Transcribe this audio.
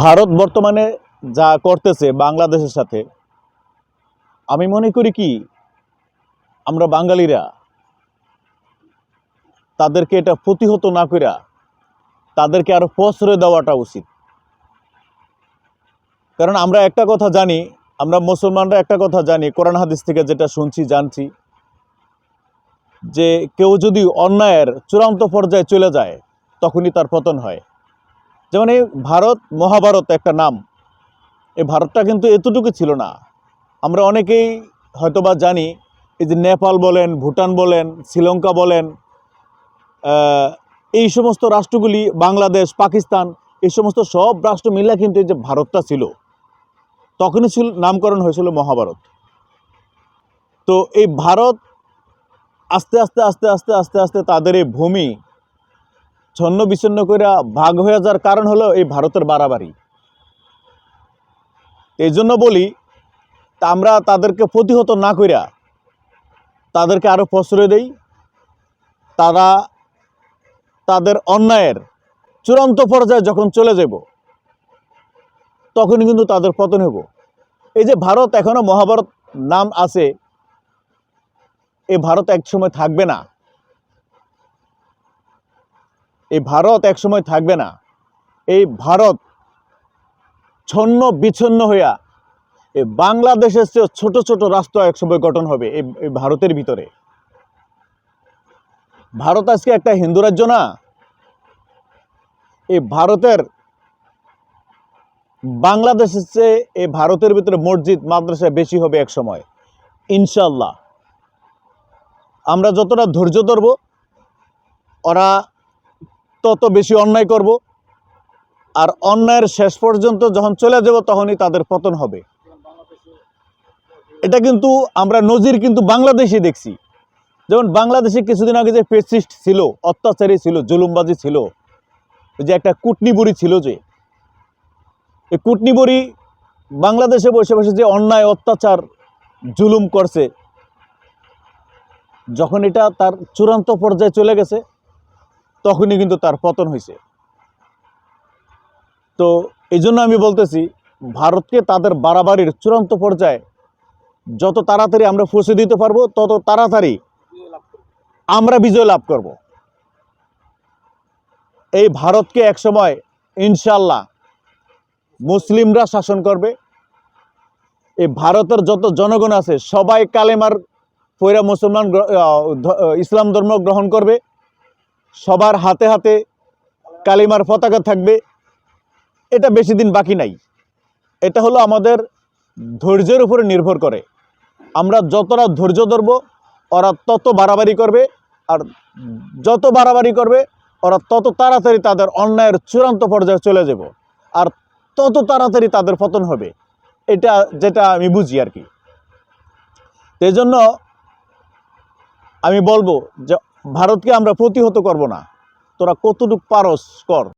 ভারত বর্তমানে যা করতেছে বাংলাদেশের সাথে, আমি মনে করি কি, আমরা বাঙালিরা, তাদেরকে এটা প্রতিহত না কইরা তাদেরকে আরও প্রশ্রয় দেওয়াটা উচিত। কারণ আমরা একটা কথা জানি, আমরা মুসলমানরা একটা কথা জানি, কোরআন হাদিস থেকে যেটা শুনছি, জানছি, যে কেউ যদি অন্যায়ের চূড়ান্ত পর্যায়ে চলে যায়, তখনই তার পতন হয়। যেমন এই ভারত মহাভারত একটা নাম, এই ভারতটা কিন্তু এতটুকু ছিল না। আমরা অনেকেই হয়তোবা জানি, এই যে নেপাল বলেন, ভুটান বলেন, শ্রীলঙ্কা বলেন এই সমস্ত রাষ্ট্রগুলি, বাংলাদেশ, পাকিস্তান, এই সমস্ত সব রাষ্ট্র মিলে কিন্তু এই যে ভারতটা ছিল, তখনই ছিল, নামকরণ হয়েছিল মহাভারত। তো এই ভারত আস্তে আস্তে আস্তে আস্তে আস্তে আস্তে তাদের এই ভূমি ছন্ন বিচ্ছিন্ন করে ভাগ হয়ে যাওয়ার কারণ হলো এই ভারতের বাড়াবাড়ি। এই জন্য বলি তা আমরা তাদেরকে প্রতিহত না কইরা তাদেরকে আরও প্রশ্রয় দেই। তারা তাদের অন্যায়ের চূড়ান্ত পর্যায়ে যখন চলে যাব, তখনই কিন্তু তাদের পতন হব এই যে ভারত এখনও মহাভারত নাম আছে এই ভারত এক সময় থাকবে না। এই ভারত এক সময় থাকবে না। এই ভারত ছন্ন বিচ্ছন্ন হইয়া এই বাংলাদেশের চেয়ে ছোট ছোট রাষ্ট্র একসময় গঠন হবে এই ভারতের ভিতরে। ভারত আজকে একটা হিন্দু রাজ্য না। এই ভারতের বাংলাদেশের চেয়ে এই ভারতের ভিতরে মসজিদ মাদ্রাসা বেশি হবে এক সময় ইনশাল্লাহ আমরা যতটা ধৈর্য ধরব, ওরা তত বেশি অন্যায় করব। আর অন্যায়ের শেষ পর্যন্ত যখন চলে যাব তখনই তাদের পতন হবে। এটা কিন্তু আমরা নজির কিন্তু বাংলাদেশে দেখছি। যেমন বাংলাদেশে কিছুদিন আগে যে পেসিস্ট ছিল, অত্যাচারী ছিল, জুলুমবাজি ছিল যে একটা কুটনিবুরি ছিল যে, এই কুটনিবুরি বাংলাদেশে বসে বসে যে অন্যায়, অত্যাচার, জুলুম করছে, যখন এটা তার চূড়ান্ত পর্যায়ে চলে গেছে তখনই কিন্তু তার পতন হয়েছে। তো এই জন্য আমি বলতেছি, ভারতকে তাদের বাড়াবাড়ির চূড়ান্ত পর্যায়ে যত তাড়াতাড়ি আমরা পৌঁছে দিতে পারব, তত তাড়াতাড়ি আমরা বিজয় লাভ করব। এই ভারতকে একসময় ইনশাল্লাহ মুসলিমরা শাসন করবে। এই ভারতের যত জনগণ আছে, সবাই কালেমার পয়রা মুসলমান ইসলাম ধর্ম গ্রহণ করবে। সবার হাতে হাতে কালিমার পতাকা থাকবে। এটা বেশি দিন বাকি নাই। এটা হলো আমাদের ধৈর্যের উপরে নির্ভর করে। আমরা যতটা ধৈর্য ধরবো, ওরা তত বাড়াবাড়ি করবে, আর যত বাড়াবাড়ি করবে, ওরা তত তাড়াতাড়ি তাদের অন্যায়ের চূড়ান্ত পর্যায়ে চলে যাব, আর তত তাড়াতাড়ি তাদের পতন হবে। এটা যেটা আমি বুঝি আর কি। এই জন্য আমি বলব যে ভারতকে আমরা প্রতিহত করব না। তোরা কতটুকু পারস কর।